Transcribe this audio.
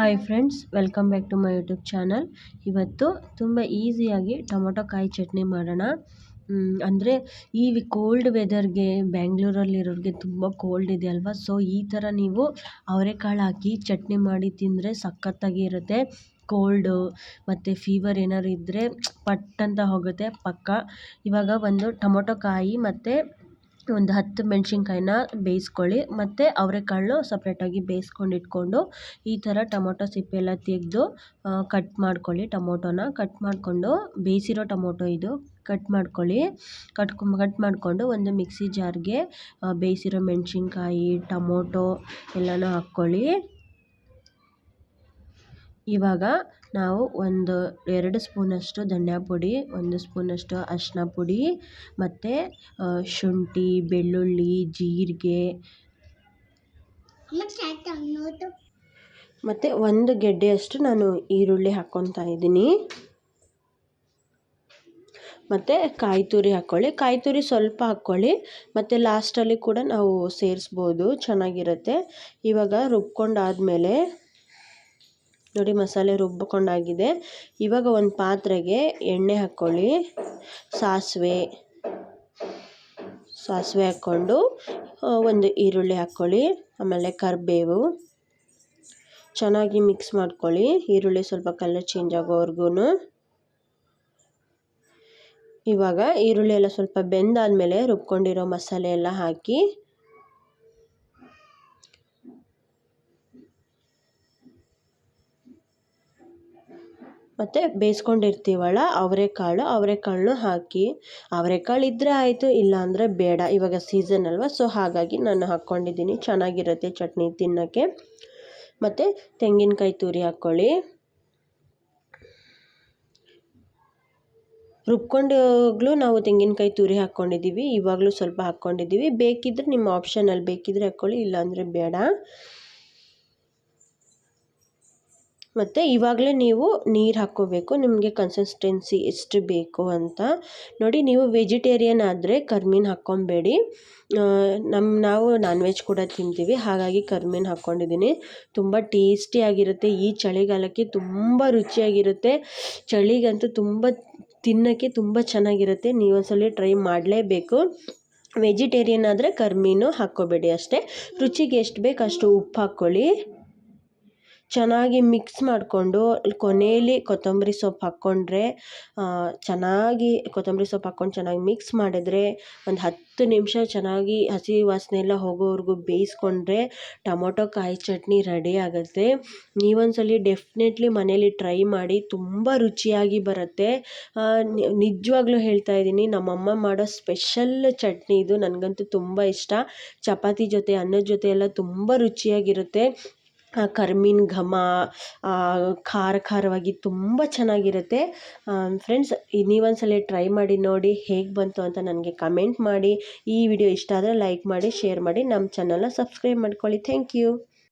Hi friends welcome back to my YouTube channel ಇವತ್ತು ತುಂಬ ಈಸಿಯಾಗಿ ಟೊಮೊಟೊ ಕಾಯಿ ಚಟ್ನಿ ಮಾಡೋಣ. ಅಂದರೆ ಈ ಕೋಲ್ಡ್ ವೆದರ್ಗೆ ಬ್ಯಾಂಗ್ಳೂರಲ್ಲಿರೋರಿಗೆ ತುಂಬ ಕೋಲ್ಡ್ ಇದೆ ಅಲ್ವಾ? ಸೊ ಈ ಥರ ನೀವು ಅವರೆಕಾಳು ಹಾಕಿ ಚಟ್ನಿ ಮಾಡಿ ತಿಂದರೆ ಸಖತ್ತಾಗಿ ಇರುತ್ತೆ. ಕೋಲ್ಡು ಮತ್ತು ಫೀವರ್ ಏನಾದ್ರು ಇದ್ದರೆ ಪಟ್ ಅಂತ ಹೋಗುತ್ತೆ, ಪಕ್ಕ. ಇವಾಗ ಒಂದು ಟೊಮೊಟೊ ಕಾಯಿ ಮತ್ತು ಒಂದು ಹತ್ತು ಮೆಣಸಿನ್ಕಾಯಿನ ಬೇಯಿಸ್ಕೊಳ್ಳಿ. ಮತ್ತು ಅವರೆಕಾಳನ್ನು ಸಪ್ರೇಟಾಗಿ ಬೇಯಿಸ್ಕೊಂಡು ಇಟ್ಕೊಂಡು ಈ ಥರ ಟೊಮೊಟೊ ಸಿಪ್ಪೆ ಎಲ್ಲ ತೆಗೆದು ಕಟ್ ಮಾಡ್ಕೊಳ್ಳಿ ಟೊಮೊಟೊನ. ಕಟ್ ಮಾಡಿಕೊಂಡು, ಬೇಯಿಸಿರೋ ಟೊಮೊಟೊ ಇದು, ಕಟ್ ಮಾಡ್ಕೊಳ್ಳಿ. ಕಟ್ ಕಟ್ ಮಾಡಿಕೊಂಡು ಒಂದು ಮಿಕ್ಸಿ ಜಾರ್ಗೆ ಬೇಯಿಸಿರೋ ಮೆಣಸಿನ್ಕಾಯಿ, ಟೊಮೊಟೊ ಎಲ್ಲನೂ ಹಾಕ್ಕೊಳ್ಳಿ. ಇವಾಗ ನಾವು ಒಂದು ಎರಡು ಸ್ಪೂನಷ್ಟು ಧನಿಯಾ ಪುಡಿ ಒಂದು ಸ್ಪೂನಷ್ಟು ಅರಿಶಿನ ಪುಡಿ ಮತ್ತು ಶುಂಠಿ ಬೆಳ್ಳುಳ್ಳಿ ಜೀರಿಗೆ ಮತ್ತು ಒಂದು ಗೆಡ್ಡೆಯಷ್ಟು ನಾನು ಈರುಳ್ಳಿ ಹಾಕ್ಕೊತಾ ಇದ್ದೀನಿ. ಮತ್ತು ಕಾಯಿ ತುರಿ ಹಾಕ್ಕೊಳ್ಳಿ ಕಾಯಿ ತುರಿ ಸ್ವಲ್ಪ ಹಾಕ್ಕೊಳ್ಳಿ ಮತ್ತು ಲಾಸ್ಟಲ್ಲಿ ಕೂಡ ನಾವು ಸೇರಿಸ್ಬೋದು. ಚೆನ್ನಾಗಿರುತ್ತೆ. ಇವಾಗ ರುಬ್ಕೊಂಡಾದಮೇಲೆ ನೋಡಿ ಮಸಾಲೆ ರುಬ್ಬಿಕೊಂಡಾಗಿದೆ ಇವಾಗ ಒಂದು ಪಾತ್ರೆಗೆ ಎಣ್ಣೆ ಹಾಕ್ಕೊಳ್ಳಿ ಸಾಸಿವೆ ಸಾಸಿವೆ ಹಾಕ್ಕೊಂಡು ಒಂದು ಈರುಳ್ಳಿ ಹಾಕ್ಕೊಳ್ಳಿ ಆಮೇಲೆ ಕರಿಬೇವು. ಚೆನ್ನಾಗಿ ಮಿಕ್ಸ್ ಮಾಡ್ಕೊಳ್ಳಿ. ಈರುಳ್ಳಿ ಸ್ವಲ್ಪ ಕಲರ್ ಚೇಂಜ್ ಆಗೋವರೆಗೂ ಇವಾಗ ಈರುಳ್ಳಿ ಎಲ್ಲ ಸ್ವಲ್ಪ ಬೆಂದಾದಮೇಲೆ ರುಬ್ಕೊಂಡಿರೋ ಮಸಾಲೆ ಎಲ್ಲ ಹಾಕಿ ಮತ್ತು ಬೇಯಿಸ್ಕೊಂಡಿರ್ತೀವಲ್ಲ ಅವರೆಕಾಳು ಅವರೆಕಾಳನ್ನೂ ಹಾಕಿ. ಅವರೆಕಾಳು ಇದ್ದರೆ ಆಯಿತು, ಇಲ್ಲಾಂದರೆ ಬೇಡ. ಇವಾಗ ಸೀಸನ್ ಅಲ್ವಾ ಸೊ ಹಾಗಾಗಿ ನಾನು ಹಾಕ್ಕೊಂಡಿದ್ದೀನಿ. ಚೆನ್ನಾಗಿರುತ್ತೆ ಚಟ್ನಿ ತಿನ್ನೋಕ್ಕೆ. ಮತ್ತು ತೆಂಗಿನಕಾಯಿ ತುರಿ ಹಾಕ್ಕೊಳ್ಳಿ. ರುಬ್ಕೊಂಡಾಗಲೂ ನಾವು ತೆಂಗಿನಕಾಯಿ ತುರಿ ಹಾಕ್ಕೊಂಡಿದ್ದೀವಿ. ಇವಾಗಲೂ ಸ್ವಲ್ಪ ಹಾಕ್ಕೊಂಡಿದ್ದೀವಿ. ಬೇಕಿದ್ದರೆ ನಿಮ್ಮ ಆಪ್ಷನಲ್ಲಿ ಬೇಕಿದ್ದರೆ ಹಾಕ್ಕೊಳ್ಳಿ, ಇಲ್ಲಾಂದರೆ ಬೇಡ. ಮತ್ತು ಇವಾಗಲೇ ನೀವು ನೀರು ಹಾಕ್ಕೋಬೇಕು, ನಿಮಗೆ ಕನ್ಸಿಸ್ಟೆನ್ಸಿ ಎಷ್ಟು ಬೇಕು ಅಂತ. ನೋಡಿ, ನೀವು ವೆಜಿಟೇರಿಯನ್ ಆದರೆ ಕರ್ಮೀನು ಹಾಕ್ಕೊಬೇಡಿ. ನಮ್ಮ ನಾವು ನಾನ್ ವೆಜ್ ಕೂಡ ತಿಂತೀವಿ, ಹಾಗಾಗಿ ಕರ್ಮೀನು ಹಾಕ್ಕೊಂಡಿದ್ದೀನಿ. ತುಂಬ ಟೇಸ್ಟಿಯಾಗಿರುತ್ತೆ ಈ ಚಳಿಗಾಲಕ್ಕೆ ತುಂಬ ರುಚಿಯಾಗಿರುತ್ತೆ. ಚಳಿಗಂತೂ ತುಂಬ ತಿನ್ನೋಕ್ಕೆ ತುಂಬ ಚೆನ್ನಾಗಿರುತ್ತೆ ನೀವೊಂದ್ಸಲ ಟ್ರೈ ಮಾಡಲೇಬೇಕು. ವೆಜಿಟೇರಿಯನ್ ಆದರೆ ಕರ್ಮೀನು ಹಾಕ್ಕೋಬೇಡಿ ಅಷ್ಟೇ. ರುಚಿಗೆ ಎಷ್ಟು ಬೇಕು ಅಷ್ಟು ಉಪ್ಪು ಹಾಕ್ಕೊಳ್ಳಿ. ಚೆನ್ನಾಗಿ ಮಿಕ್ಸ್ ಮಾಡಿಕೊಂಡು ಕೊನೆಯಲ್ಲಿ ಕೊತ್ತಂಬರಿ ಸೊಪ್ಪು ಹಾಕ್ಕೊಂಡ್ರೆ ಚೆನ್ನಾಗಿ ಕೊತ್ತಂಬರಿ ಸೊಪ್ಪು ಹಾಕ್ಕೊಂಡು ಚೆನ್ನಾಗಿ ಮಿಕ್ಸ್ ಮಾಡಿದ್ರೆ, ಒಂದು ಹತ್ತು ನಿಮಿಷ ಚೆನ್ನಾಗಿ ಹಸಿ ವಾಸನೆ ಎಲ್ಲ ಹೋಗೋವರೆಗೂ ಬೇಯಿಸ್ಕೊಂಡ್ರೆ ಟೊಮೊಟೊ, ಕಾಯಿ ಚಟ್ನಿ ರೆಡಿ ಆಗುತ್ತೆ. ನೀವೊಂದ್ಸಲಿ ಡೆಫಿನೆಟ್ಲಿ ಮನೇಲಿ ಟ್ರೈ ಮಾಡಿ, ತುಂಬ ರುಚಿಯಾಗಿ ಬರುತ್ತೆ. ನಿಜವಾಗ್ಲೂ ಹೇಳ್ತಾ ಇದ್ದೀನಿ, ನಮ್ಮಮ್ಮ ಮಾಡೋ ಸ್ಪೆಷಲ್ ಚಟ್ನಿ ಇದು. ನನಗಂತೂ ತುಂಬ ಇಷ್ಟ. ಚಪಾತಿ ಜೊತೆ, ಅನ್ನದ ಜೊತೆ ಎಲ್ಲ ತುಂಬ ರುಚಿಯಾಗಿರುತ್ತೆ. ಕರ್ಮೀನ್ ಘಮ ಖಾರ ಖಾರವಾಗಿ ತುಂಬ ಚೆನ್ನಾಗಿರುತ್ತೆ. ಫ್ರೆಂಡ್ಸ್ ನೀವೊಂದ್ಸಲ ಟ್ರೈ ಮಾಡಿ ನೋಡಿ ಹೇಗೆ ಬಂತು ಅಂತ ನನಗೆ ಕಮೆಂಟ್ ಮಾಡಿ. ಈ ವಿಡಿಯೋ ಇಷ್ಟ ಆದರೆ ಲೈಕ್ ಮಾಡಿ ಶೇರ್ ಮಾಡಿ. ನಮ್ಮ ಚಾನಲ್ನ ಸಬ್ಸ್ಕ್ರೈಬ್ ಮಾಡ್ಕೊಳ್ಳಿ. Thank you